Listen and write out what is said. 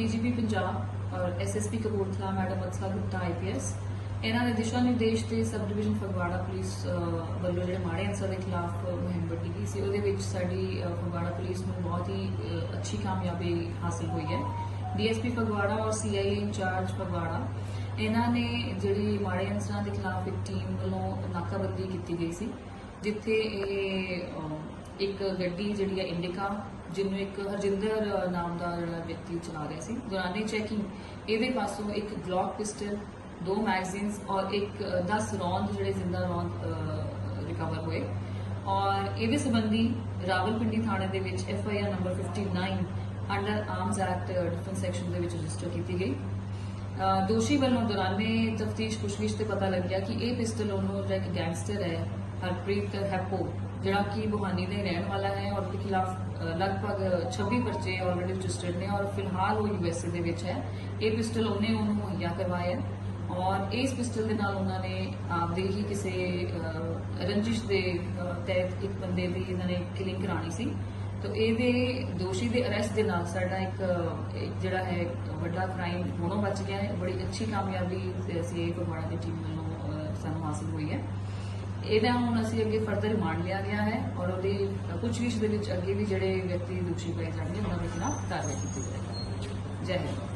ਔਰ SSP Kapurthala madam Aksa Gupta IPS ਇਹਨਾਂ ਦੇ ਦਿਸ਼ਾ ਨਿਰਦੇਸ਼ ਤੇ ਸਬ ਡਿਵੀਜ਼ਨ ਫਗਵਾੜਾ ਪੁਲਿਸ ਵੱਲੋਂ ਜਿਹੜੇ ਮਾੜੇ ਅਨਸਰ ਦੇ ਖਿਲਾਫ ਮੁਹਿੰਮ ਵੱਡੀ ਗਈ ਸੀ, ਉਹਦੇ ਵਿੱਚ ਸਾਡੀ ਫਗਵਾੜਾ ਪੁਲਿਸ ਨੂੰ ਬਹੁਤ ਹੀ ਅੱਛੀ ਕਾਮਯਾਬੀ ਹਾਸਲ ਹੋਈ ਹੈ। ਡੀਐਸਪੀ ਫਗਵਾੜਾ ਔਰ ਸੀਆਈਏ ਇੰਚਾਰਜ ਫਗਵਾੜਾ, ਇਹਨਾਂ ਨੇ ਜਿਹੜੀ ਮਾੜੇ ਅਨਸਰਾਂ ਦੇ ਖਿਲਾਫ ਇੱਕ ਟੀਮ ਵੱਲੋਂ ਨਾਕਾਬੰਦੀ ਕੀਤੀ ਗਈ ਸੀ, ਜਿੱਥੇ ਇਹ ਇੱਕ ਗੱਡੀ ਜਿਹੜੀ ਹੈ ਇੰਡਿਕਾ ਜਿਹਨੂੰ ਇੱਕ ਹਰਜਿੰਦਰ ਨਾਮ ਦਾ ਜਿਹੜਾ ਵਿਅਕਤੀ ਚਲਾ ਰਿਹਾ ਸੀ। ਦੌਰਾਨੇ ਚੈਕਿੰਗ ਇਹਦੇ ਪਾਸੋਂ ਇੱਕ ਗਲੌਕ ਪਿਸਟਲ ਦੋ ਮੈਗਜ਼ੀਨਸ ਔਰ ਇੱਕ ਅ, 10 ਰੌਂਦ ਜਿਹੜੇ ਜ਼ਿੰਦਾ ਰੌਂਦ ਰਿਕਵਰ ਹੋਏ। ਔਰ ਇਹਦੇ ਸੰਬੰਧੀ ਰਾਵਲਪਿੰਡੀ ਥਾਣੇ ਦੇ ਵਿੱਚ F I R number 59 under arms act defence section ਦੇ ਵਿੱਚ ਰਜਿਸਟਰ ਕੀਤੀ ਗਈ। ਦੋਸ਼ੀ ਵੱਲੋਂ ਦੌਰਾਨੇ ਤਫਤੀਸ਼ ਪੁੱਛਗਿੱਛ ਤੇ ਪਤਾ ਲੱਗਿਆ ਕਿ ਇਹ ਪਿਸਟਲ ਉਹਨੂੰ ਜਿਹੜਾ ਇੱਕ ਗੈਂਗਸਟਰ ਹੈ, ਹਰਪ੍ਰੀਤ ਹੈਪੋ ਜਿਹੜਾ ਕਿ ਬੁਹਾਨੀ ਦਾ ਰਹਿਣ ਵਾਲਾ ਹੈ ਔਰ ਦੇ ਖਿਲਾਫ ਲਗਭਗ 26 ਪਰਚੇ ਆਲਰੇਡੀ ਰਜਿਸਟਰਡ ਨੇ ਔਰ ਫਿਲਹਾਲ ਉਹ ਯੂਐਸਏ ਦੇ ਵਿੱਚ ਹੈ। ਇਹ ਪਿਸਟਲ ਉਹਨੇ ਉਹਨੂੰ ਮੁਹੱਈਆ ਕਰਵਾਇਆ ਔਰ ਇਸ ਪਿਸਟਲ ਦੇ ਨਾਲ ਉਹਨਾਂ ਨੇ ਆਪਦੇ ਹੀ ਕਿਸੇ ਰੰਜਿਸ਼ ਦੇ ਤਹਿਤ ਇੱਕ ਬੰਦੇ ਦੀ ਇਹਨਾਂ ਨੇ ਕਿਲਿੰਗ ਕਰਾਣੀ ਸੀ। ਤਾਂ ਇਹਦੇ ਦੋਸ਼ੀ ਦੇ ਅਰੈਸਟ ਦੇ ਨਾਲ ਸਾਡਾ ਇੱਕ ਇੱਕ ਜਿਹੜਾ ਹੈ, ਵੱਡਾ ਕ੍ਰਾਈਮ ਹੁਣੋਂ ਬਚ ਗਿਆ ਹੈ। ਬੜੀ ਅੱਛੀ ਕਾਮਯਾਬੀ ਸੀ ਫਗਵਾੜਾ ਦੀ ਟੀਮ ਵੱਲੋਂ ਸਾਨੂੰ ਹਾਸਲ ਹੋਈ ਹੈ। ਇਹਦਾ ਹੁਣ ਅਸੀਂ ਅੱਗੇ ਫਰਦਰ ਰਿਮਾਂਡ ਲਿਆ ਗਿਆ ਹੈ ਔਰ ਉਹਦੀ ਪੁੱਛਗਿੱਛ ਦੇ ਵਿੱਚ ਅੱਗੇ ਵੀ ਜਿਹੜੇ ਵਿਅਕਤੀ ਦੋਸ਼ੀ ਪਾਏ ਜਾਣਗੇ, ਉਹਨਾਂ ਦੇ ਖਿਲਾਫ ਕਾਰਵਾਈ ਕੀਤੀ ਜਾਏਗੀ। ਜੈ ਹਿੰਦ।